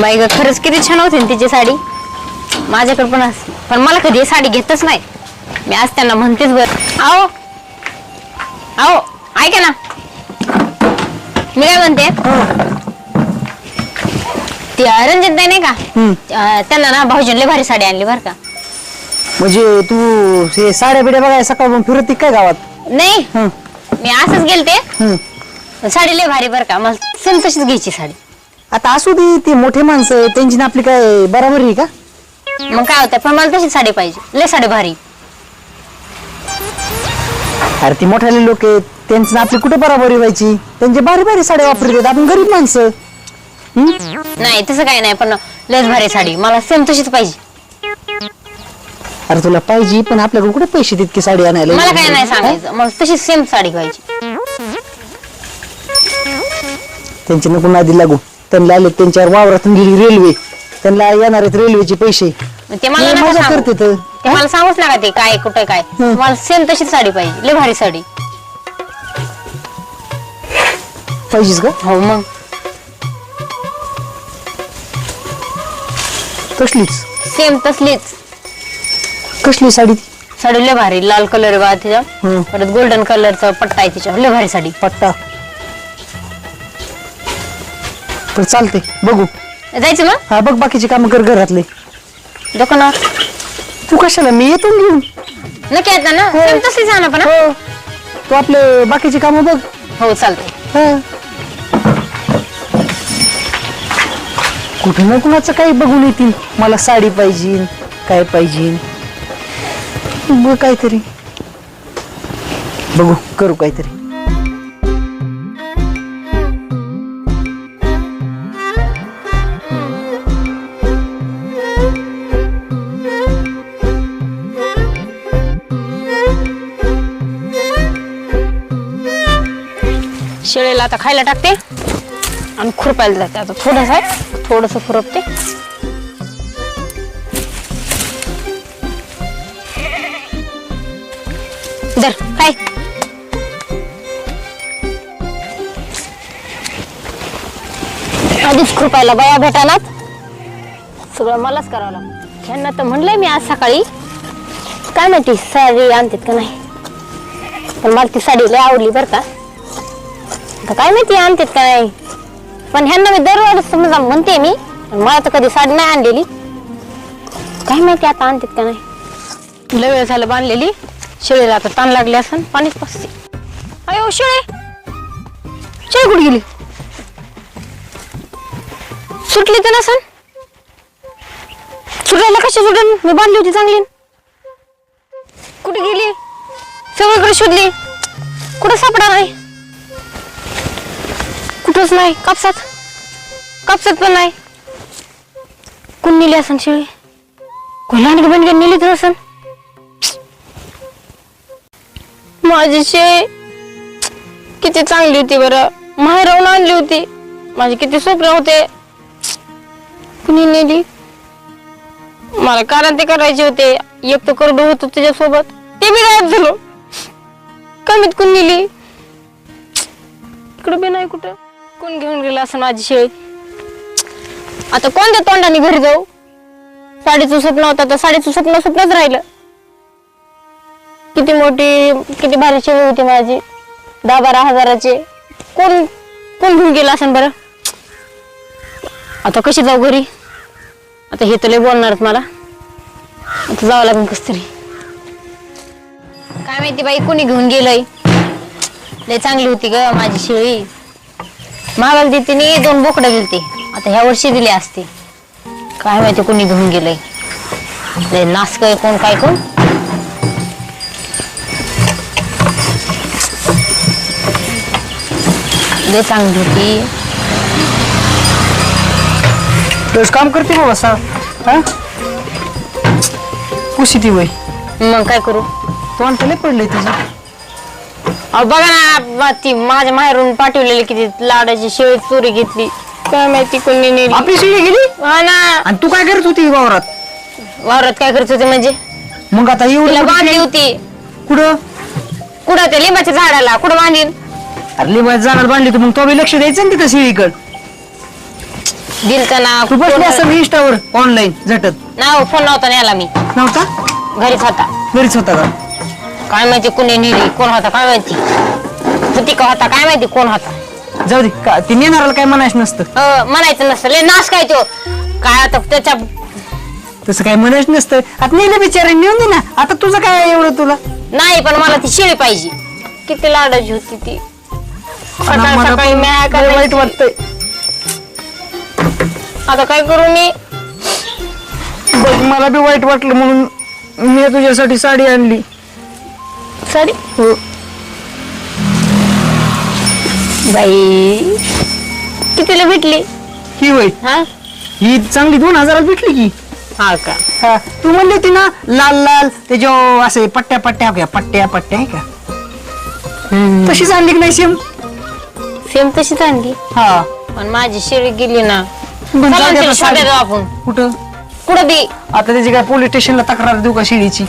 बाई ग खरंच किती छान होती ना तिची साडी. माझ्याकडे पण असते पण मला कधी ही साडी घेतच नाही. मी आज त्यांना म्हणतेच बर. आओ. आओ ऐका ना. मी काय म्हणते? ती रंजित नाही का? हम्म. अं, त्यांना ना भाऊजींले भारी साडी आणली बरं का. म्हणजे तू हे साड्या बिड्या बघाय सकाळपासून फिरत काय गावात? नाही. हं, मी असंच गेलते. हं. साडी लय भारी बरं का. मला सेम तशीच घ्यायची साडी. आता असू दे ती मोठे माणसं त्यांची ना आपली काय बराबरी आहे का? मग काय होतं पण मला तशीच साडी पाहिजे. लय साडी भारी. अरे ती मोठाले लोक आहेत त्यांची ना आपली कुठे बराबरी व्हायची? त्यांची बारी बारी साड्या वापरतात आपण गरीब माणसं. हं? नाही तसं काही नाही पण लयच भारी साडी. मला सेम तशीच पाहिजे. अरे तुला पाहिजे पण आपल्याकडे कुठे पैसे तितकी साडी आणायला? मला काय नाही सांगायचं. मला तशीच सेम साडी पाहिजे त्यांची नको नादी लागू. त्यांना आले त्यांच्यावर वावरातून गेली रेल्वे त्यांना येणार आहेत रेल्वेचे पैसे. ते मला लय नका मजा सांगू. करते तर. ते मला सांगूच नका ते काय कुठे काय. मला सेम तशीच साडी पाहिजे लय भारी साडी. पाहिजेच का? हो मग. कसलीच? सेम तसलीच. कसली साडी? ती? साडी लय भारी लाल कलर बा तिच्या हं. परत गोल्डन कलरचा पट्टा आहे तिच्या लय भारी साडी. पट्टा. तर चालते बघू. जायचं मग? हा बघ बाकीचे काम कर घरातले. दुकानावर तू कशाला? मी येतो ना घेऊन. नक्की येतात ना. तसलीच आणा पण हं? हो. तू आपले बाकीचे काम बघ. हो चालतंय. हा. कुठे ना कुणाचं काही बघून येतील. मला साडी पाहिजे काय पाहिजे बघ काहीतरी. बघू करू काहीतरी. त्याला आता खायला टाकते. आणि खुरपायला जाते. आता थोडस आहे. थोडस खुरपते. दर काय आधीच खुरपायला बाया भेटानात. सगळं मलाच करावं लागतं. ह्यांना तर म्हणलंय मी आज सकाळी. काय माहिती साडी आणतात का नाही. पण मला ती साडी लय आवडली बरं का. आता काय माहिती आणतात का नाही पण ह्यांना मी दरवेळेस समजा म्हणते मी पण मला तर कधी साडी नाही आणलेली. काय माहिती आता आणतात का नाही लय वेळ झालं बांधलेली शेळीला आता ताण लागले असं पाणीच पसते. अयो शेळे! शेळी कुठे गेली? सुटली तर नसन? सुटायला कशी सुटन? मी बांधली होती चांगली. कुठे गेली? सगळीकडे शोधली. कुठं सापडा नाही कुठंच नाही. कापसात. कापसात पण नाही. कोण नेली असन शिळी? कोल्हाण लांडगी बंडगी नेली तर असन माझी शेळी किती चांगली होती बरं. माहेरावून आणली होती. माझे किती स्वप्न होते. कुणी नेली? मला कारण ते करायचे होते. एक तर करडो होतो तुझ्यासोबत ते बी गायब झालो. कमीत कुणी नेली? इकडे बी नाही कुठं. कोण घेऊन गेला असं माझी शेळी? आता कोणत्या तोंडाने घरी जाऊ? साडीचं स्वप्न होतं तर साडीचं स्वप्न स्वप्नच राहिलं. किती मोठी किती भारी शेळी होती माझी. दहा बारा हजाराची. कोण कोण घेऊन गेला असं बरं? आता कशी जाऊ घरी? आता हे तर बोलणारच बोलणार मला. आता जावं लागेल कस तरी काय माहिती बाई कोणी घेऊन गेलंय? लय चांगली होती ग माझी शेळी. मागायला तिने दोन बोकडं दिलते आता ह्या वर्षी दिले असते. काय माहिती कोणी घेऊन गेलंय. लय नास काय कोण काय कोण. लय चांगली होती. काम करते बाबा सा हा? कुशी ती वय. मग काय करू? तू आणता पडले तुझं. अहो बघा ना बा ती माझ्या माहेरून पाठवलेली किती लाडाची शेळी चोरी घेतली. काय माहिती कोणी नेली. आपली शिळी गेली? हा ना. आणि तू काय करत होती वावरात? वावरात काय करत होते म्हणजे? मग आता तिला एवढं बांधली होती. कुठं? कुठं ते लिंबाच्या झाडाला? कुठं बांधीन अरे लिंबाच्या झाडाला बांधली तू मग तो बी लक्ष द्यायचं ना तिथं शिळीकड. दिलतं ना तू बसली असं इंस्टावर ऑनलाईन झटत. नाव फोन नव्हता नेला मी. नव्हता? घरीच होता. घरीच होता का? काय माहिती कुणी नेली कोण होता काय माहिती? होती का होता काय माहिती कोण होता? जाऊ दे का ती नेणाऱ्याला काय म्हणायचं नसतं. अं, म्हणायचं नसतं. लय नाश काय तो? काय आता त्याच्या तसं काय म्हणायचं नसतं. आता नेलं बिचारे नेऊन दे ना. आता तुझं काय एवढं तुला? नाही पण मला ती शेळी पाहिजे. किती लाडाची होती ती. सकाळ मला सकाळी पण म्या लय वाईट करायची. वाटतंय. आता काय करू मी? बघ मला बी वाईट वाटलं म्हणून मी तुझ्यासाठी साडी आणली. साडी हो. बाई कितीला भेटली? ही वय हा? ही चांगली दोन हजारात भेटली की. हा का? हा. तू म्हणली होती ना लाल लाल ते जो असे पट्ट्या पट्ट्या घ्या पट्ट्या पट्ट्या आहे का? तशीच आणली की नाही सेम? सेम तशीच आणली हा. पण माझी शेळी गेली ना. पण चला जाऊ दे तिला आता साडी. शोधायला जाऊ आपण. कुठं? कुठं बी? आता त्याची काय पोलीस स्टेशनला तक्रार देऊ का शिडीची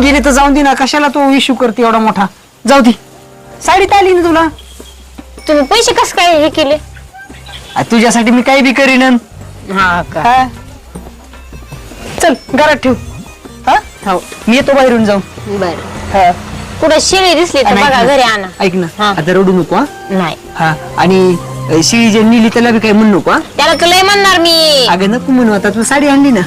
गेली तर जाऊन दे ना कशाला तो इश्यू करते एवढा मोठा? जाऊ दे. साडीत आली ना तुला. तुम्ही पैसे कस काय हे केले? आ, तुझ्यासाठी मी काही बी करीन. हा का? हा. चल घरात ठेव. हा? हो. मी येतो बाहेरून जाऊ बर. हा. कुठं शेळी दिसली तर आणि ऐक बघा ना, घरी आणा. ऐक ना हा. आता रडू नको हा. नाही. हा. आणि अ, शिळी जे नेली त्याला बी काही म्हणू नको हा? त्याला तर लय म्हणणार मी. अगं नको म्हणू आता तुला साडी आणली ना.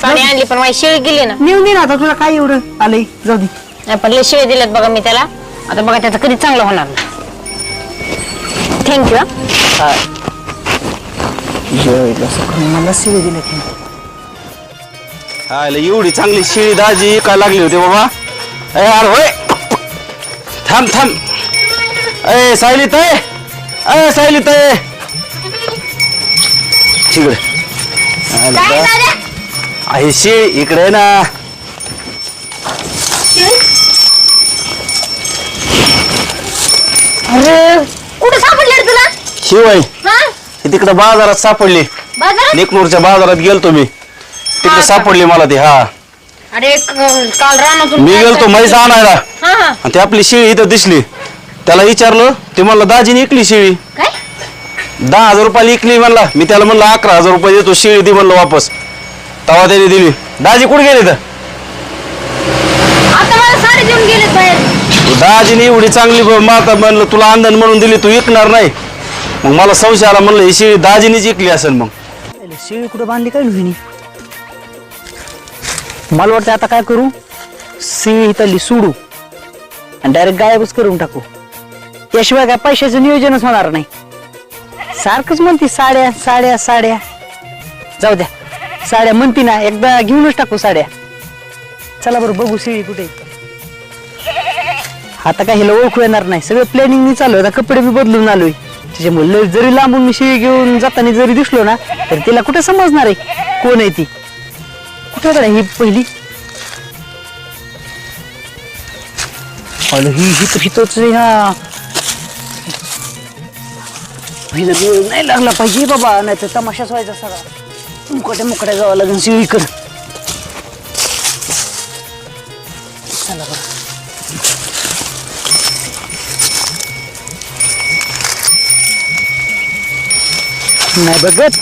साडी आणली पण माझी शेळी गेली ना. नेऊन दे ना आता तुला काय एवढं? आलंय जाऊ दे. नाही, पण लय शेळी दिल्यात बघा मी त्याला. आता बघा त्याचं कधी चांगलं होणार थँक्यू मला शिळी दिलं आयला एवढी चांगली शिळी दाजी काय लागली होती बाबा? ए यार होय. थांब थांब. ए सायली तय ए सायली तय. तिकडे आयला का? आहे शिळी इकडे आहे ना अरे कुठं सापडले तुला? शिवाय हा ही? तिकडे बाजारात सापडली. बाजारात? नेकनूरच्या बाजारात गेलतो मी. तिकडे? सापडली मला ती हा. अरे क- काल रानातून मी गेलतो म्हैस आणायला. हा हा. आणि ती आपली शिळी इथं दिसली. त्याला विचारलं ते म्हणलं दाजीने इकली शिळी. काय? दहा हजार रुपयाला इकली म्हणला. मी त्याला म्हणलं अकरा हजार रुपये देतो शिळी दे म्हणलं वापस. तेव्हा त्याने दिली. दाजी कुठे गेले तर आता मला साडी देऊन गेलेत बाहेर. दाजीने एवढी चांगली ब- माता म्हणलं तुला अंधन म्हणून दिली तू विकणार नाही. मग मला संशय आला म्हणलं ही शिळी दाजीनीच इकली असेल मग. शिळी कुठं बांधली काय नव्हिनी मला वाटतं आता काय करू? शिळी इथली सोडू आणि डायरेक्ट गायबच करून टाकू. याशिवाय काय पैशाचं नियोजनच होणार नाही. सारखंच म्हणते साड्या साड्या साड्या. जाऊ द्या. साड्या म्हणती ना एकदा घेऊनच टाकू साड्या. चला बरं बघू शिळी कुठे आता काय हिला ओळखू येणार नाही. सगळं प्लॅनिंग चालू आहे. आता कपडे बी बदलून आलोय. तिच्यामुळे लय जरी लांबून मी शिळी घेऊन जाताना जरी दिसलो ना तर तिला कुठे समजणार आहे? कोण आहे ती? कुठे कडे ही पहिली? अरे ही ही तर हा. हिला वेळ नाही लागला पाहिजे बाबा नाही तर तमाशाच व्हायचा सगळा. मुकड्या मुकड्या जावं लागेल शिळीकडं चला बरं. नाही बघत?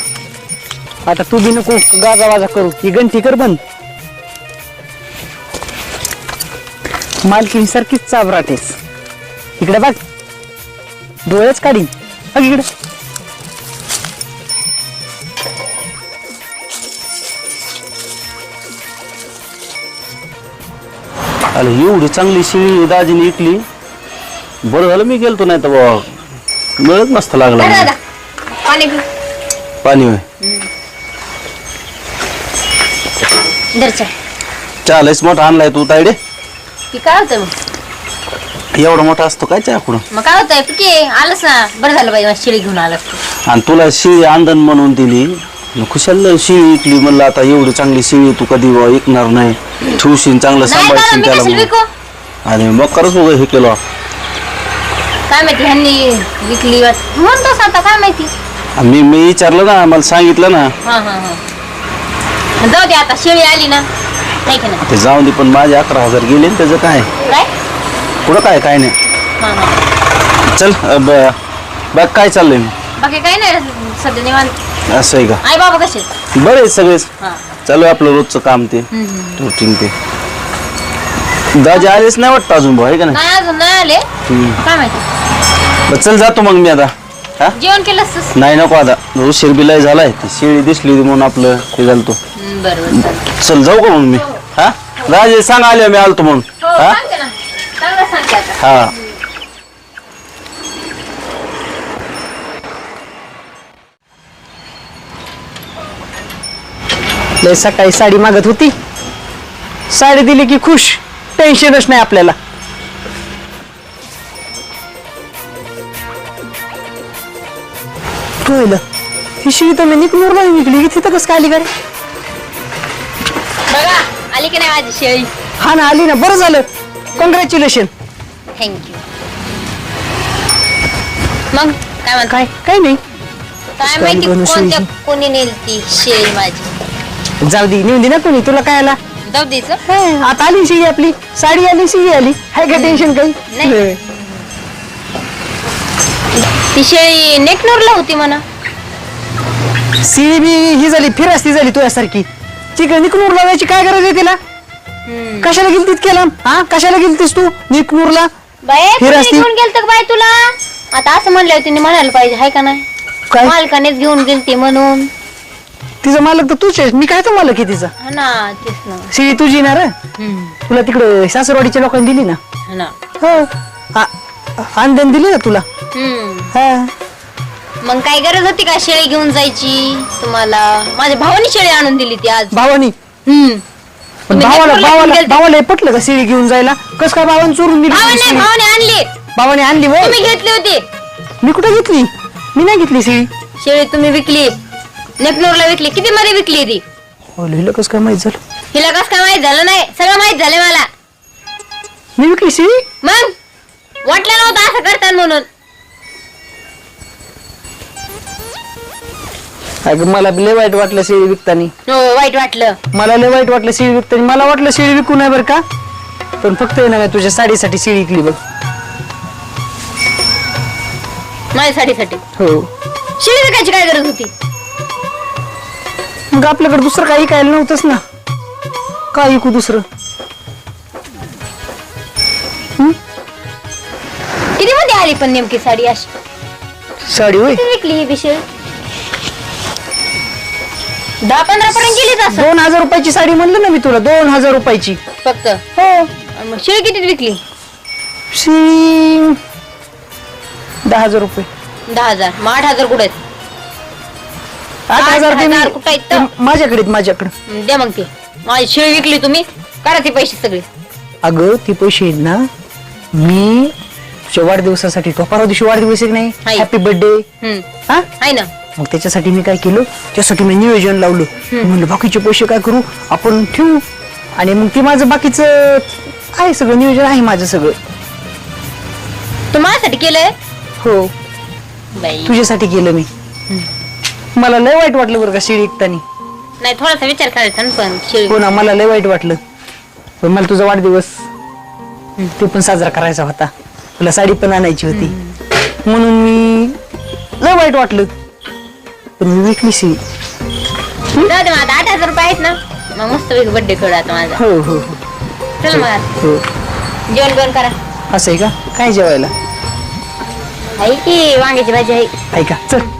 आता तू बी नको गाजा वाजा करू ही गणती कर बंद. मालकीसारखीच चाबराटेस इकडे बघ. डोळेच काढीन. इकडे आलं एवढी चांगली शिळी दाजीने इकली. बरं झालं मी गेलतो नाही तर बाबा मिळत नसतं लागला अरे मला. दादा पाणी पी. पाणी होय. दरच्या चालेच मोठा आणलाय तू तायडे की काय होतं मग? एवढा मोठा असतो काय त्याकडून मग काय होतंय? पिके आलंच ना बरं झालं बाई माझी शेळी घेऊन आलास तू आणि तुला शिळी आंदन म्हणून दिली. खुशाल शिळी इकली म्हणलं आता एवढी चांगली शिळी तू कधी बुवा ऐकणार नाही. ठेवशील चांगलं नाही सांभाळशील मी त्याला कशाला मग. विकू? आणि मग करच बघ हे केलं. काय माहिती ह्यांनी विकली वाट म्हणतोस आता काय माहिती? आणि मी मी विचारलं ना मला सांगितलं ना. हा हा हा. जाऊ दे आता शेळी आली ना. नाही की नाही? ते जाऊन दे पण माझे अकरा हजार गेले ना त्याचं काय? काय? पुढं काय काय नाही. हा हा चल अ, ब- बघ काय चाललंय? बाकी काही नाही सध्या निवांत. असं आहे का? आई बाबा कसे बरे आहेत सगळेच. हा. चालू आहे आपलं रोजचं काम ते. रुटीन ते. दाजी आलेच नाही वाटतं अजून भाऊ आहे का नाही? नाही अजून नाही आले. हम्म. काय माहिती? बरं, चल जातो मग मी आता. हा? जेवण केलं असतंस? नाही नको आता. उशीर बिलाय झालाय. ती शेळी दिसली होती म्हणून आपलं हे झालं तो हम्म, बरं बरं चालेल. चल जाऊ का मग मी? हा? राजे सांग आले मी आलतो म्हणून. हो हा? सांगते ना. चांगलं सांगते आता हा. लय सकाळी साडी मागत होती. साडी दिली की खुश. टेन्शनच नाही आपल्याला. कळलं. ही शिवी तर मी निकनूरला विकली की तिथं कसं काय आली का रे बघा आली की नाही माझी शेळी हा ना आली ना. बरं झालं. कॉंग्रॅच्युलेशन थँक्यू मग काय म्हणता? काय काय नाही. काय माहिती कोणत्या. कोणी नेल ती शेळी माझी? जाऊ दे नेऊन दे ना कोणी तुला काय आला? जाऊ द्यायचं हे, आता आली शिळी आपली. साडी आली शिळी आली. हाय का टेन्शन काही? नाही. ती शेळी नेकनूरला होती म्हणा. शिळी बी ही झाली फिरास्ती झाली तुझ्यासारखी. तिकडे निकनूर लावायची काय गरज आहे तिला. कशाला गेलतीत केला? हा? कशाला गेलतीस तू? निकनूरला बाय फिर कोणी असती? घेऊन गेलत बाय तुला? आता असं म्हणलं तिने म्हणायला पाहिजे हाय का नाही? काय? मालकानेच घेऊन गेलती म्हणून. तिचा मालक तर तूच आहेस. मी काय तर मालक आहे तिचा? हा ना तेच ना. शिळी तुझी ना रे. तुला तिकडे सासरवाडीच्या लोकांनी दिली ना? हा ना. हो. आ- आंदण दिली ना तुला? हम्म. हा. मग काय गरज होती का शेळी घेऊन जायची तुम्हाला? माझ्या भावाने शेळी आणून दिली ती आज. भावानी? हम्म. पण तुम्ही भावाला नेकनूरला भावाला घेऊन गेलते? भावाला हे पटलं का शिळी घेऊन जायला? कस काय भावाने चोरून दिली भावाने शिळी? भावाने आणली. भावाने आणली वय. तुम्ही घेतली होती. मी कुठे घेतली? मी नाही घेतली शिळी शेळी तुम्ही विकली. नेकनूरला विकली. किती मध्ये विकली ती? हो लिहिलं कस काय माहीत झालं? हिला कस काय माहीत झालं नाही? सगळं माहीत झालं मला. मी विकली शिळी मग? वाटलं नव्हतं असं करतात म्हणून. अगं मला लय वाईट वाटलं शिळी विकतानी. हो वाईट वाटलं. मला लय वाईट वाटलं शिळी विकतानी. मला वाटलं शिळी विकू नाही बरं का? पण फक्त आहे ना मी तुझ्या साडीसाठी शिळी विकली बघ. माझ्या साडीसाठी? हो. शेळी विकायची काय गरज होती? मग आपल्याकडे दुसरं काही काय नव्हतंच ना. काय विकू दुसरं? किती मध्ये आली पण नेमकी साडी अशी? साडी होय? विकली ही दहा पंधरा पर्यंत गेलीच असं. दोन हजार रुपयाची साडी म्हणलं ना मी तुला दोन हजार रुपयाची. फक्त? हो. आणि मग शेळी कितीत विकली? शी दहा हजार रुपये. दहा हजार. मग आठ हजार कुठे आहेत? आठ आठ हजार हजार कुठं आहेत तर? माझ्याकडे आहेत, माझ्याकडे. हं, द्या मग ते. माझी शेळी विकली तुम्ही. करा ते पैसे सगळे. अगं ती पैसे आहेत ना मी तुझ्या वाढदिवसासाठी तो परवा दिवशी वाढदिवस आहे की नाही. हॅपी बर्थडे हम्म. हा? आहे ना. मग त्याच्यासाठी मी काय केलं? त्यासाठी मी नियोजन लावलं. म्हणलं बाकीचे पैसे काय करू? आपण ठेवू. आणि मग ते माझं बाकीचं आहे सगळं नियोजन आहे माझं सगळं. तू माझ्यासाठी केलंय? हो. बाई. तुझ्यासाठी केलं मी. मला लय वाईट वाटलं बरं का शिडी ऐकतानी नाही थोडासा विचार करायचा ना पण शेळी. हो ना मला लय वाईट वाटलं. पण मला तुझा वाढदिवस ते पण साजरा करायचा होता. तुला साडी पण आणायची होती. म्हणून मी लय वाईट वाटलं. पण मी विकली शिडी जाऊ दे मग आता आठ हजार रुपये आहेत ना. मग मस्त पैकी बर्थडे करू आता माझा. हो हो हो. चल मग. आता. हो. जेवण बिवण करा. असं आहे का? काय जेवायला? आहे की वांग्याची भाजी आहे? ऐका चला.